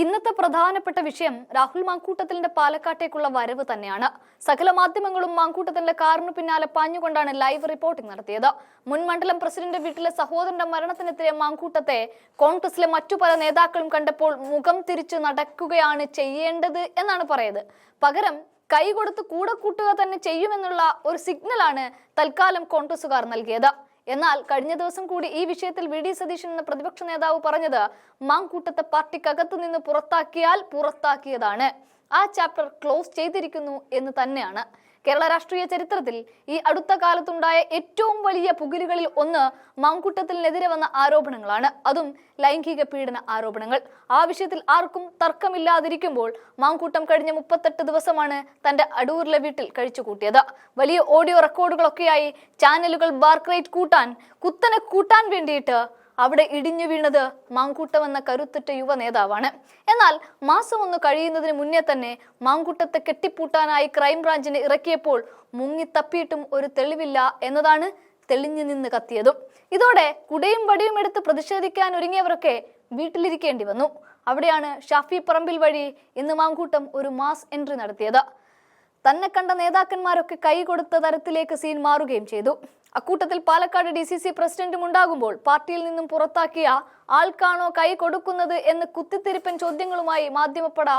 ഇന്നത്തെ പ്രധാനപ്പെട്ട വിഷയം രാഹുൽ മാങ്കൂട്ടത്തിലിന്റെ പാലക്കാട്ടേക്കുള്ള വരവ് തന്നെയാണ്. സകല മാധ്യമങ്ങളും മാങ്കൂട്ടത്തിന്റെ കാറിന് പിന്നാലെ പാഞ്ഞുകൊണ്ടാണ് ലൈവ് റിപ്പോർട്ടിംഗ് നടത്തിയത്. മുൻ മണ്ഡലം പ്രസിഡന്റ് വീട്ടിലെ സഹോദരന്റെ മരണത്തിനെതിരെ മാങ്കൂട്ടത്തെ കോൺഗ്രസിലെ മറ്റു പല നേതാക്കളും കണ്ടപ്പോൾ മുഖം തിരിച്ചു നടക്കുകയാണ് ചെയ്യേണ്ടത് എന്നാണ് പറയുന്നത്. പകരം കൈ കൊടുത്ത് കൂടെ കൂട്ടുക തന്നെ ചെയ്യുമെന്നുള്ള ഒരു സിഗ്നലാണ് തൽക്കാലം കോൺഗ്രസുകാർ നൽകിയത്. എന്നാൽ കഴിഞ്ഞ ദിവസം കൂടി ഈ വിഷയത്തിൽ വി ഡി സതീശൻ എന്ന പ്രതിപക്ഷ നേതാവ് പറഞ്ഞത് മാങ്കൂട്ടത്തെ പാർട്ടിക്കകത്തു നിന്ന് പുറത്താക്കിയാൽ പുറത്താക്കിയതാണ്. ആ ചാപ്റ്റർ ക്ലോസ് ചെയ്തിരിക്കുന്നു എന്ന് തന്നെയാണ്. കേരള രാഷ്ട്രീയ ചരിത്രത്തിൽ ഈ അടുത്ത കാലത്തുണ്ടായ ഏറ്റവും വലിയ പുകിലുകളിൽ ഒന്ന് മാങ്കൂട്ടത്തിനെതിരെ വന്ന ആരോപണങ്ങളാണ്. അതും ലൈംഗിക പീഡന ആരോപണങ്ങൾ. ആ വിഷയത്തിൽ ആർക്കും തർക്കമില്ലാതിരിക്കുമ്പോൾ മാങ്കൂട്ടം കഴിഞ്ഞ മുപ്പത്തെട്ട് ദിവസമാണ് തന്റെ അടൂരിലെ വീട്ടിൽ കഴിച്ചുകൂട്ടിയത്. വലിയ ഓഡിയോ റെക്കോർഡുകളൊക്കെയായി ചാനലുകൾ ബാർക്രേറ്റ് കൂട്ടാൻ കുത്തനെ കൂട്ടാൻ വേണ്ടിയിട്ട് അവിടെ ഇടിഞ്ഞു വീണത് മാങ്കൂട്ടം എന്ന കരുത്തുറ്റ യുവ നേതാവാണ്. എന്നാൽ മാസം ഒന്ന് കഴിയുന്നതിന് മുന്നേ തന്നെ മാങ്കൂട്ടത്തെ കെട്ടിപ്പൂട്ടാനായി ക്രൈംബ്രാഞ്ചിനെ ഇറക്കിയപ്പോൾ മുങ്ങി തപ്പിയിട്ടും ഒരു തെളിവില്ല എന്നതാണ് തെളിഞ്ഞു നിന്ന് കത്തിയതും. ഇതോടെ കുടയും വടിയും എടുത്ത് പ്രതിഷേധിക്കാൻ ഒരുങ്ങിയവരൊക്കെ വീട്ടിലിരിക്കേണ്ടി വന്നു. അവിടെയാണ് ഷാഫി പറമ്പിൽ വഴി ഇന്ന് മാങ്കൂട്ടം ഒരു മാസ് എൻട്രി നടത്തിയത്. തന്നെ കണ്ട നേതാക്കന്മാരൊക്കെ കൈ കൊടുത്ത തരത്തിലേക്ക് സീൻ മാറുകയും ചെയ്തു. അക്കൂട്ടത്തിൽ പാലക്കാട് ഡി സി സി പ്രസിഡന്റും ഉണ്ടാകുമ്പോൾ പാർട്ടിയിൽ നിന്നും പുറത്താക്കിയ ആൾക്കാണോ കൈ കൊടുക്കുന്നത് എന്ന് കുത്തിത്തിരിപ്പൻ ചോദ്യങ്ങളുമായി മാധ്യമപ്പട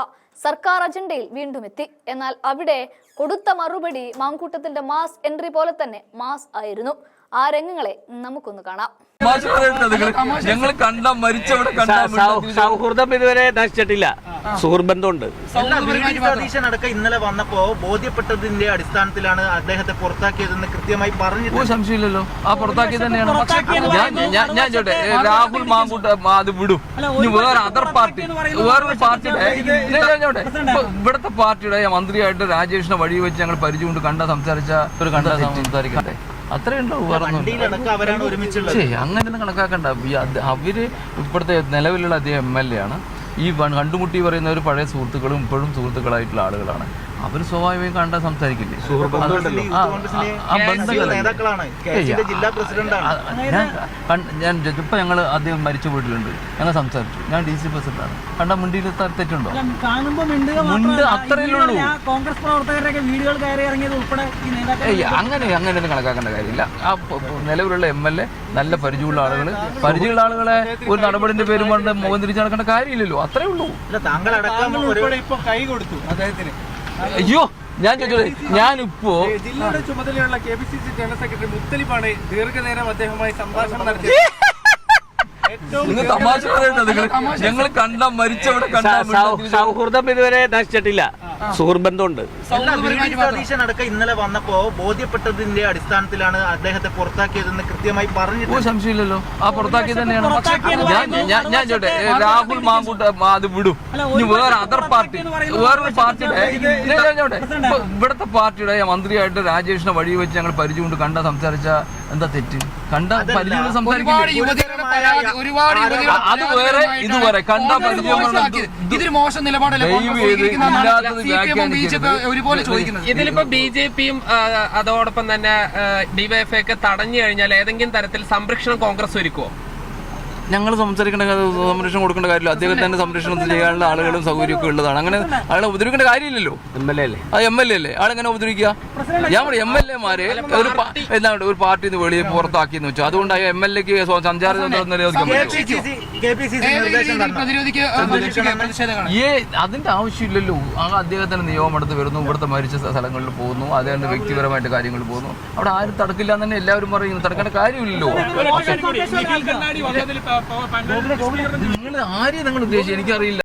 സർക്കാർ അജണ്ടയിൽ വീണ്ടും എത്തി. എന്നാൽ അവിടെ കൊടുത്ത മറുപടി മാങ്കൂട്ടത്തിന്റെ മാസ് എൻട്രി പോലെ തന്നെ മാസ് ആയിരുന്നു. ആ രംഗങ്ങളെ നമുക്കൊന്ന് കാണാം. ഞങ്ങൾ കണ്ട മരിച്ചവിടെ സൗഹൃദം ഇതുവരെ നശിച്ചിട്ടില്ല. സുഹൃബന്ധമുണ്ട് അടക്കം ഇന്നലെ വന്നപ്പോ ബോധ്യപ്പെട്ടതിന്റെ അടിസ്ഥാനത്തിലാണ് അദ്ദേഹത്തെ പുറത്താക്കിയതെന്ന് കൃത്യമായി ഒരു സംശയമില്ലല്ലോ. ആ പുറത്താക്കിയത് തന്നെയാണ്. ഞാൻ ഞാൻ ചോട്ടെ രാഹുൽ മാങ്കൂട്ട് അത് വിടും. ഇനി വേറെ അതർ പാർട്ടി വേറൊരു പാർട്ടിയുടെ ചോട്ടെ ഇവിടുത്തെ പാർട്ടിയുടെ മന്ത്രിയായിട്ട് രാജേഷിനെ വഴി വെച്ച് ഞങ്ങൾ പരിചയം കണ്ട സംസാരിച്ച ഒരു കണ്ട സംസാരിക്കട്ടെ അത്രേ ഉണ്ടോ വേറെ വണ്ടിയിലടക്കം അവരാണ് ഒരുമിച്ചുള്ളത്. ശരി അങ്ങനെ കണക്കാക്കണ്ട. അവർ ഇപ്പോഴത്തെ നിലവിലുള്ള അദ്ദേഹം എം എൽ എ ആണ്. ഈ കണ്ടുമുട്ടി പറയുന്ന ഒരു പഴയ സുഹൃത്തുക്കളും ഇപ്പോഴും സുഹൃത്തുക്കളായിട്ടുള്ള ആളുകളാണ്. അവർ സ്വാഭാവികം കണ്ട സംസാരിക്കില്ലേ? ഞാൻ ഇപ്പൊ ഞങ്ങൾ അദ്ദേഹം മരിച്ച വീട്ടിലുണ്ട് ഞങ്ങൾ സംസാരിച്ചു. ഞാൻ ഡി സി പ്രസിഡന്റാണ്. കണ്ട മുണ്ടിയിൽ തെറ്റുണ്ടോ? മുണ്ട് മാത്രമല്ല, അത്രയേ ഇങ്ങനെയുള്ള ഉള്ളൂ. ആ കോൺഗ്രസ് പ്രവർത്തകരുടെ വീടുകൾ കയറി ഇറങ്ങിയത് ഉൾപ്പെടെ അങ്ങനെ അങ്ങനെ അങ്ങനെയൊന്നും കണക്കാക്കേണ്ട കാര്യമില്ല. ആ നിലവിലുള്ള എം എൽ എ നല്ല പരിചയമുള്ള ആളുകൾ പരിചയമുള്ള ആളുകളെ ഒരു നടപടിന്റെ പേരും കൊണ്ട് മുഖം തിരിച്ചു നടക്കേണ്ട കാര്യമില്ലല്ലോ. അത്രേ ഉള്ളൂ. താങ്കൾ അടക്കം ഇപ്പൊ കൈ കൊടുത്തു അദ്ദേഹത്തിന്. അയ്യോ ഞാൻ ചോദിച്ചോളെ ഞാനിപ്പോ ജില്ലയുടെ ചുമതലയുള്ള K P C C general secretary മുത്തലിപ്പാണ് ദീർഘനേരം അദ്ദേഹവുമായി സംഭാഷണം നടത്തി നിങ്ങൾ തമാശ പറയണ്ട നിങ്ങൾ ഞങ്ങൾ കണ്ട മരിച്ചവിടെ കണ്ട സൗഹൃദം ഇതുവരെ നശിച്ചിട്ടില്ല. സുഹൃബന്ധമുണ്ട് ഇന്നലെ വന്നപ്പോ ബോധ്യപ്പെട്ടതിന്റെ അടിസ്ഥാനത്തിലാണ് അദ്ദേഹത്തെ പുറത്താക്കിയതെന്ന് കൃത്യമായി ഒരു പറഞ്ഞിട്ടുണ്ട് സംശയമില്ലല്ലോ. ആ പുറത്താക്കി തന്നെയാണ്. ഞാൻ ചോട്ടെ രാഹുൽ മാങ്കൂട്ട അത് വിടും. ഇനി വേറെ അതർ പാർട്ടി വേറൊരു പാർട്ടിയുടെ ഇവിടുത്തെ പാർട്ടിയുടെ മന്ത്രിയായിട്ട് രാജേഷിനെ വഴി വെച്ച് ഞങ്ങൾ പരിചയം കണ്ട സംസാരിച്ച എന്താ തെറ്റ്? കണ്ട പരിചയം അത് വേറെ ഇത് വേറെ. കണ്ട ഇതൊരു മോശം നിലപാടല്ലേ? ഇതിലിപ്പോ ബി ജെ പിയും അതോടൊപ്പം തന്നെ ഡിവൈഎഫ് ഒക്കെ തടഞ്ഞു കഴിഞ്ഞാൽ ഏതെങ്കിലും തരത്തിൽ സംരക്ഷണം കോൺഗ്രസ് ഒരുക്കുമോ ഞങ്ങൾ സംസാരിക്കേണ്ട സംരക്ഷണം കൊടുക്കേണ്ട കാര്യമില്ല അദ്ദേഹത്തിന്റെ സംരക്ഷണം ചെയ്യാനുള്ള ആളുകളും സൗകര്യമൊക്കെ ഉള്ളതാണ് അങ്ങനെ ആളെ ഉപദ്രവിക്കേണ്ട കാര്യമില്ലല്ലോ എം എൽ എ അല്ലേ ആ എം എൽ എ അല്ലേ ആളെങ്ങനെ ഉപദ്രവിക്കുക ഞാൻ പറയും എം എൽ എമാരെ ഒരു എന്താ ഒരു പാർട്ടിയിൽ നിന്ന് വെളിയിൽ പുറത്താക്കിയെന്ന് വെച്ചു അതുകൊണ്ട് ആ എം എൽ എക്ക് സഞ്ചാര ഏ അതിന്റെ ആവശ്യമില്ലല്ലോ ആ അദ്ദേഹത്തിന്റെ നിയമം എടുത്ത് വരുന്നു ഇവിടുത്തെ മരിച്ച സ്ഥലങ്ങളിൽ പോകുന്നു അദ്ദേഹത്തിന്റെ വ്യക്തിപരമായിട്ട് കാര്യങ്ങൾ പോകുന്നു അവിടെ ആരും തടക്കില്ല എന്ന് തന്നെ എല്ലാവരും പറയുന്നു തടക്കേണ്ട കാര്യമില്ലല്ലോ നിങ്ങൾ ആരെയും നിങ്ങൾ ഉദ്ദേശിച്ചു? എനിക്കറിയില്ല.